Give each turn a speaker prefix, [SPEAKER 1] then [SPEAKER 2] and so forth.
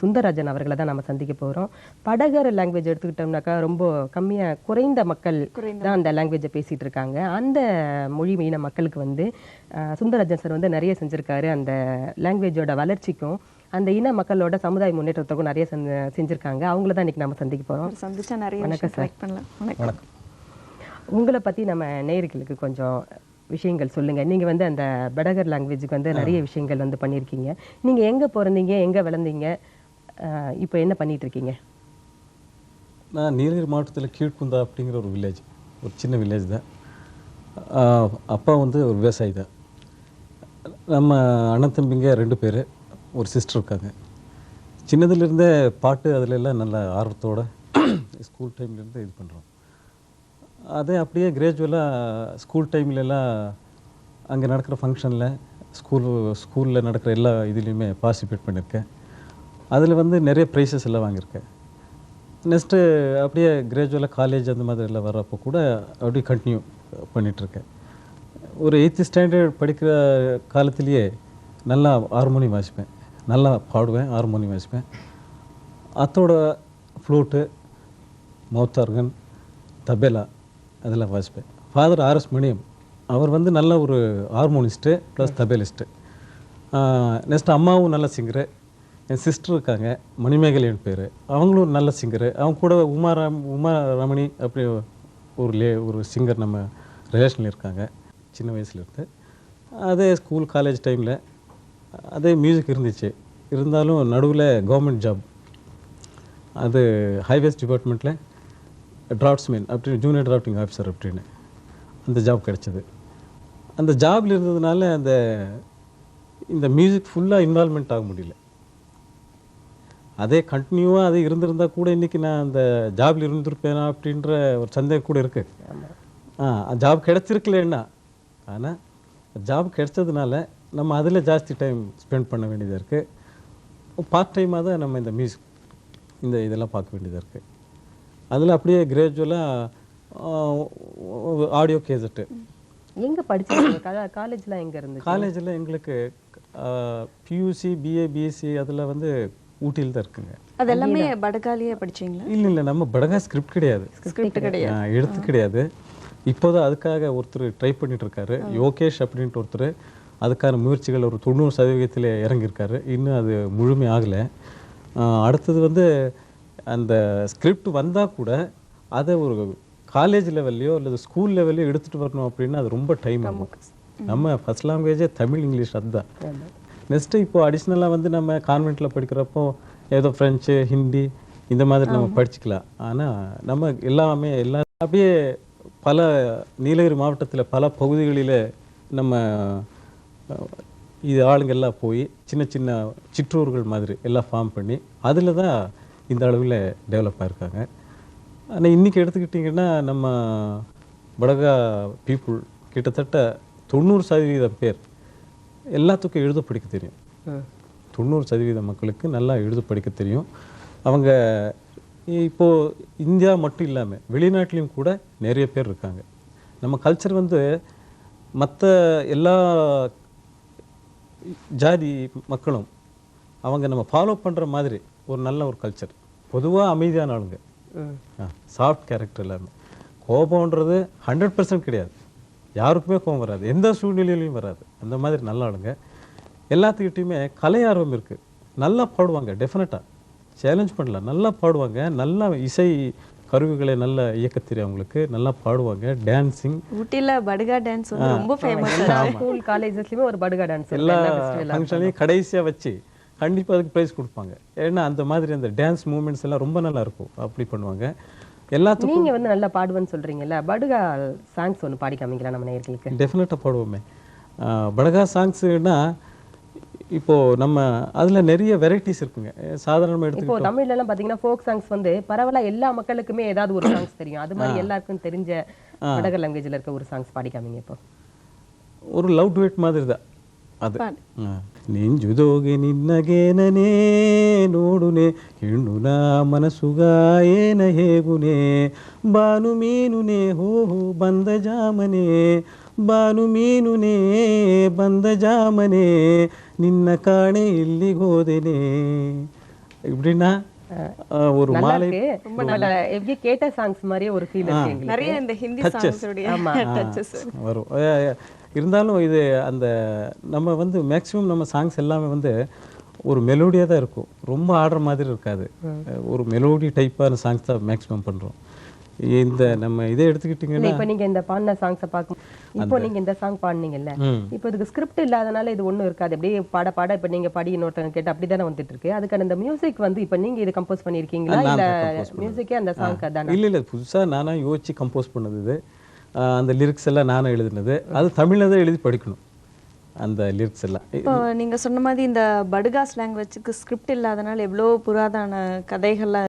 [SPEAKER 1] சுந்தரராஜன் அவர்களை தான் நம்ம சந்திக்க போகிறோம் படகர் லாங்குவேஜ் எடுத்துக்கிட்டோம்னாக்கா ரொம்ப கம்மியாக குறைந்த மக்கள் தான் அந்த லாங்குவேஜை பேசிகிட்டு இருக்காங்க. அந்த மொழி மீன மக்களுக்கு வந்து சுந்தரராஜன் சார் வந்து நிறைய செஞ்சுருக்காரு. அந்த லாங்குவேஜோட வளர்ச்சிக்கும் அந்த இன மக்களோட சமுதாய முன்னேற்றத்துக்கும் நிறைய செஞ்ச- செஞ்சிருக்காங்க. அவங்கள தான் இன்னைக்கு நம்ம சந்திக்க போகிறோம்
[SPEAKER 2] சந்திச்சா நிறைய
[SPEAKER 1] வணக்கம்
[SPEAKER 2] பண்ணலாம். வணக்கம்.
[SPEAKER 1] உங்களை பற்றி நம்ம நேயர்களுக்கு கொஞ்சம் விஷயங்கள் சொல்லுங்கள் நீங்கள் வந்து அந்த படகர் லாங்குவேஜுக்கு வந்து நிறைய விஷயங்கள் வந்து பண்ணியிருக்கீங்க. நீங்கள் எங்கே பிறந்தீங்க எங்கே வளர்ந்தீங்க அஹ், இப்போ என்ன பண்ணிகிட்ருக்கீங்க இருக்கீங்க
[SPEAKER 3] நான் நீலகிரி மாவட்டத்தில் கீழ்குந்தா அப்படிங்கிற ஒரு வில்லேஜ் ஒரு சின்ன வில்லேஜ் தான். அப்பா வந்து ஒரு விவசாயி தான். நம்ம அண்ணன் தம்பிங்க ரெண்டு பேர் ஒரு சிஸ்டர் இருக்காங்க. சின்னதுலேருந்தே பாட்டு அதுல எல்லாம் நல்ல ஆர்வத்தோட ஸ்கூல் டைம்லேருந்து இது பண்ணுறோம். அதே அப்படியே கிராஜுவலாக ஸ்கூல் டைம்லலாம் அங்கே நடக்கிற ஃபங்க்ஷனில் ஸ்கூல் ஸ்கூலில் நடக்கிற எல்லா இதுலேயுமே பார்ட்டிசிபேட் பண்ணியிருக்கேன். அதில் வந்து நிறைய ப்ரைஸஸ் எல்லாம் வாங்கியிருக்கேன். நெக்ஸ்ட்டு அப்படியே கிராஜுவலாக காலேஜ் அந்த மாதிரி எல்லாம் வர்றப்போ கூட அப்படியே கண்டினியூ பண்ணிகிட்ருக்கேன் ஒரு எயித்து ஸ்டாண்டர்ட் படிக்கிற காலத்திலேயே நல்லா ஹார்மோனியம் வாசிப்பேன். நல்லா பாடுவேன் ஹார்மோனியம் வாசிப்பேன். அத்தோட ஃப்ளூட்டு மவுத் ஆர்கன் தபேலா அதெல்லாம் வாசிப்பேன். ஃபாதர் ஆர்எஸ் மணியம் அவர் வந்து நல்ல ஒரு ஹார்மோனிஸ்ட்டு ப்ளஸ் தபேலிஸ்ட்டு. நெக்ஸ்ட் அம்மாவும் நல்ல சிங்கரு என் சிஸ்டர் இருக்காங்க. மணிமேகலையன் பேர். அவங்களும் நல்ல சிங்கரு அவங்க கூட உமா ராம் உமா ரமணி அப்படி ஒரு லே ஒரு சிங்கர் நம்ம ரிலேஷனில் இருக்காங்க. சின்ன வயசுலேருந்து அதே ஸ்கூல் காலேஜ் டைமில் அதே மியூசிக் இருந்துச்சு. இருந்தாலும் நடுவில் கவர்மெண்ட் ஜாப் அது ஹைவேஸ் டிபார்ட்மெண்ட்டில் டிராஃப்ட்ஸ்மேன் அப்படின்னு ஜூனியர் டிராஃப்டிங் ஆஃபீஸர் அப்படின்னு அந்த ஜாப் கிடச்சிது. அந்த ஜாப்ல இருந்ததுனால அந்த இந்த மியூசிக் ஃபுல்லாக இன்வால்மெண்ட் ஆக முடியல. அதே கண்டினியூவாக அது இருந்திருந்தா கூட இன்றைக்கி நான் அந்த ஜாப்ல இருந்திருப்பேனா அப்படின்ற ஒரு சந்தேகம் கூட இருக்கு. ஆ ஜாப் கிடைச்சிருக்கலன்னா ஆனால் ஜாப் கிடைச்சதுனால நம்ம அதில் ஜாஸ்தி டைம் ஸ்பெண்ட் பண்ண வேண்டியதாக இருக்குது பார்ட் டைமாக தான் நம்ம இந்த மியூசிக் இந்த இதெல்லாம் பார்க்க வேண்டியதாக இருக்குது அதில் அப்படியே கிராஜுவலாக ஆடியோ கேசட்டு
[SPEAKER 1] எங்கே படிச்சீங்க காலேஜ்லாம் எங்கே இருந்துச்சு?
[SPEAKER 3] காலேஜில் எங்களுக்கு பியூசி பிஏ பிஎஸ்சி அதில் வந்து ஊட்டியில் தான் இருக்குங்க.
[SPEAKER 2] அது எல்லாமே படகாலியே படிச்சீங்களா?
[SPEAKER 3] இல்லை இல்லை நம்ம படகா ஸ்கிரிப்ட் கிடையாது.
[SPEAKER 2] ஸ்கிரிப்ட் கிடையாது.
[SPEAKER 3] ஆ, எழுத்து கிடையாது. இப்போதான் அதுக்காக ஒருத்தர் ட்ரை பண்ணிட்டு இருக்காரு யோகேஷ் அப்படின்ட்டு ஒருத்தர் அதுக்கான முயற்சிகள் ஒரு தொண்ணூறு சதவீதத்தில் இறங்கியிருக்காரு. இன்னும் அது முழுமை ஆகலை. அடுத்தது வந்து அந்த ஸ்கிரிப்ட் வந்தால் கூட அதை ஒரு காலேஜ் லெவல்லையோ அல்லது ஸ்கூல் லெவல்லையோ எடுத்துகிட்டு வரணும் அப்படின்னா அது ரொம்ப டைம் ஆகும். நம்ம ஃபர்ஸ்ட் லாங்குவேஜே தமிழ் இங்கிலீஷ் அதுதான். நெக்ஸ்ட்டு இப்போ அடிஷ்னலாக வந்து நம்ம கான்வெண்ட்டில் படிக்கிறப்போ ஏதோ ஃப்ரெஞ்சு ஹிந்தி இந்த மாதிரி நம்ம படிச்சுக்கலாம். ஆனால் நம்ம எல்லாமே எல்லா அப்படியே பல நீலகிரி மாவட்டத்தில் பல பகுதிகளில் நம்ம இது ஆளுங்கெல்லாம் போய் சின்ன சின்ன சிற்றூர்கள் மாதிரி எல்லாம் ஃபார்ம் பண்ணி அதில் தான் இந்த அளவில் டெவலப் ஆயிருக்காங்க. ஆனால் இன்றைக்கி எடுத்துக்கிட்டிங்கன்னா நம்ம படகா பீப்புள் கிட்டத்தட்ட தொண்ணூறு சதவீதம் பேர் எல்லாத்துக்கும் எழுத படிக்க தெரியும். தொண்ணூறு சதவீத மக்களுக்கு நல்லா எழுத படிக்க தெரியும். அவங்க இப்போ இந்தியா மட்டும் இல்லாமல் வெளிநாட்டிலையும் கூட நிறைய பேர் இருக்காங்க. நம்ம கல்ச்சர் வந்து மற்ற எல்லா ஜாதி மக்களும் அவங்க நம்ம ஃபாலோ பண்ணுற மாதிரி ஒரு நல்ல ஒரு கல்ச்சர் பொதுவாக அமைதியான ஆளுங்க. சாஃப்ட் கேரக்டர் எல்லாமே கோபம்ன்றது ஹண்ட்ரட் பர்சன்ட் கிடையாது. யாருக்குமே கோபம் வராது. எந்த சூழ்நிலையிலையும் வராது. அந்த மாதிரி நல்ல ஆளுங்க. எல்லாத்துக்கிட்டையுமே கலை ஆர்வம் இருக்குது நல்லா பாடுவாங்க டெஃபினட்டாக சேலஞ்ச் பண்ணலாம் நல்லா பாடுவாங்க. நல்லா இசை கருவிகளை நல்லா இயக்க தெரியும் அவங்களுக்கு நல்லா பாடுவாங்க. டான்ஸிங்
[SPEAKER 2] ஊட்டில படுகா டான்ஸ் வந்து ரொம்ப ஃபேமஸ்
[SPEAKER 1] ஸ்கூல் காலேஜஸ்லயுமே ஒரு படுகா டான்ஸ்
[SPEAKER 3] எல்லா ஃபங்க்ஷனையும் கடைசியாக வச்சு கண்டிப்பாக அதுக்கு ப்ரைஸ் கொடுப்பாங்க. ஏன்னா அந்த மாதிரி அந்த டான்ஸ் மூமெண்ட்ஸ் எல்லாம் ரொம்ப நல்லா இருக்கும். அப்படி பண்ணுவாங்க. எல்லாத்துக்கும்
[SPEAKER 1] நீங்கள் வந்து நல்லா பாடுவேன்னு சொல்றீங்கல்ல படுகா சாங்ஸ் ஒன்னு பாடி காமிக்கலாம் நம்ம நேயர்களுக்கு?
[SPEAKER 3] டெஃபினட்டாக பாடுவோமே. படுகா சாங்ஸுன்னா இப்போ நம்ம அதுல நிறைய வெரைட்டிஸ் இருக்குங்க. சாதாரணமா எடுத்து
[SPEAKER 1] இப்போ தமிழ்ல எல்லாம் பாத்தீங்கன்னா ஃபோக் சாங்ஸ் வந்து பரவாயில்ல எல்லா மக்களுக்குமே ஏதாவது ஒரு சாங்ஸ் தெரியும். அது மாதிரி எல்லாருக்கும் தெரிஞ்ச படக லாங்குவேஜ்ல இருக்க ஒரு சாங்ஸ் பாடி காமிங்க இப்போ.
[SPEAKER 3] ஒரு லவ் டுவேட் மாதிரி தான்
[SPEAKER 2] அது.
[SPEAKER 3] ನೆಂಜುದೋಗೆ ನಿನ್ನಗೇನನೇ ನೋಡುನೆ ಹೆಣ್ಣು ನಾ ಮನಸ್ಸುಗ ಏನ ಹೇಗುನೆ ಬಾನು ಮೀನುನೆ ಹೋ ಹೋ ಬಂದ ಜಾಮನೆ ಬಾನು ಮೀನುನೆ ಬಂದ ಜಾಮನೆ ನಿನ್ನ ಕಾಣೆ ಇಲ್ಲಿಗೋದೆನೆ எப்படின்னா ஆஹ், ஒரு
[SPEAKER 1] நல்லா
[SPEAKER 3] மாலை
[SPEAKER 1] இருக்கு ரொம்ப நல்லா எப்படி கேட்ட சாங்ஸ் மாதிரியே ஒரு ஃபீல் இருக்கு எங்களுக்கு
[SPEAKER 2] நிறைய இந்த ஹிந்தி சாங்ஸ் உடைய டச்சஸ்
[SPEAKER 3] வரும் அஹ் இருந்தாலும் இது அந்த நம்ம வந்து மேக்ஸிமம் நம்ம சாங்ஸ் எல்லாமே வந்து ஒரு மெலோடியாக தான் இருக்கும். ரொம்ப ஆடுற மாதிரி இருக்காது. ஒரு மெலோடி டைப்பான சாங்ஸ் தான் மேக்ஸிமம் பண்ணுறோம் இந்த நம்ம இதை எடுத்துக்கிட்டிங்கன்னா
[SPEAKER 1] இப்ப நீங்க இந்த பாடின சாங்ஸை பார்க்கும் இப்போ நீங்க இந்த சாங் பாடுனீங்கல்ல. இப்போ இதுக்கு ஸ்கிரிப்ட் இல்லாதனால இது ஒண்ணும் இருக்காது. அப்படியே பாட பாட இப்ப நீங்க பாடி இன்னொருத்தவங்க கேட்டு அப்படிதானே வந்துட்டு இருக்கு அதுக்கான இந்த மியூசிக் வந்து இப்ப நீங்க இது கம்போஸ் பண்ணிருக்கீங்களா
[SPEAKER 3] பண்ணது.
[SPEAKER 1] மியூசிக்கே அந்த சாங்க்கு அதானா?
[SPEAKER 3] இல்லை இல்லை புதுசாக நானாக யோசிச்சு கம்போஸ் பண்ணது இது. அந்த லிரிக்ஸ் எல்லாம் நானும் எழுதினது. அது தமிழில் தான் எழுதி படிக்கணும். அந்த லிரிக்ஸ் எல்லாம்.
[SPEAKER 2] இப்போ நீங்க சொன்ன மாதிரி இந்த படுகாஸ் லாங்குவேஜுக்கு ஸ்கிரிப்ட் இல்லாதனால எவ்வளோ புராதான கதைகள்லாம்